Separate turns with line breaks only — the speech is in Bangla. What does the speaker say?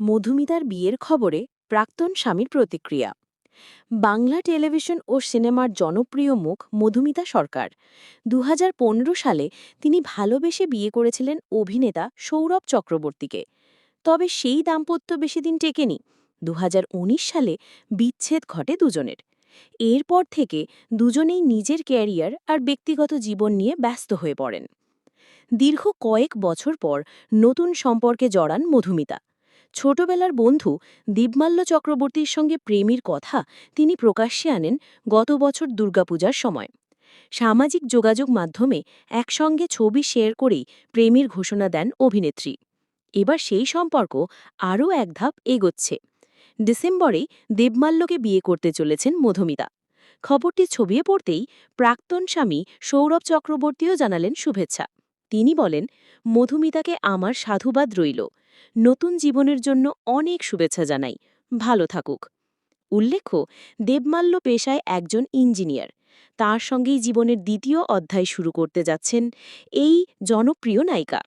মধুমিতার বিয়ের খবরে প্রাক্তন স্বামীর প্রতিক্রিয়া। বাংলা টেলিভিশন ও সিনেমার জনপ্রিয় মুখ মধুমিতা সরকার। দুহাজার পনেরো সালে তিনি ভালোবেসে বিয়ে করেছিলেন অভিনেতা সৌরভ চক্রবর্তীকে। তবে সেই দাম্পত্য বেশি দিন টেকেনি। দুহাজার উনিশ সালে বিচ্ছেদ ঘটে দুজনের। এরপর থেকে দুজনেই নিজের ক্যারিয়ার আর ব্যক্তিগত জীবন নিয়ে ব্যস্ত হয়ে পড়েন। দীর্ঘ কয়েক বছর পর নতুন সম্পর্কে জড়ান মধুমিতা। ছোটবেলার বন্ধু দীপমাল্য চক্রবর্তীর সঙ্গে প্রেমীর কথা তিনি প্রকাশ্যে আনেন গত বছর দুর্গাপূজার সময়। সামাজিক যোগাযোগ মাধ্যমে একসঙ্গে ছবি শেয়ার করেই প্রেমীর ঘোষণা দেন অভিনেত্রী। এবার সেই সম্পর্ক আরও এক ধাপ এগোচ্ছে। ডিসেম্বরেই দেবমাল্যকে বিয়ে করতে চলেছেন মধুমিতা। খবরটি ছবিয়ে পড়তেই প্রাক্তন স্বামী সৌরভ চক্রবর্তীও জানালেন শুভেচ্ছা। তিনি বলেন, মধুমিতাকে আমার সাধুবাদ রইল। নতুন জীবনের জন্য অনেক শুভেচ্ছা জানাই। ভালো থাকুক। উল্লেখ্য, দেবমাল্য পেশায় একজন ইঞ্জিনিয়ার। তার সঙ্গেই জীবনের দ্বিতীয় অধ্যায় শুরু করতে যাচ্ছেন এই জনপ্রিয় নায়িকা।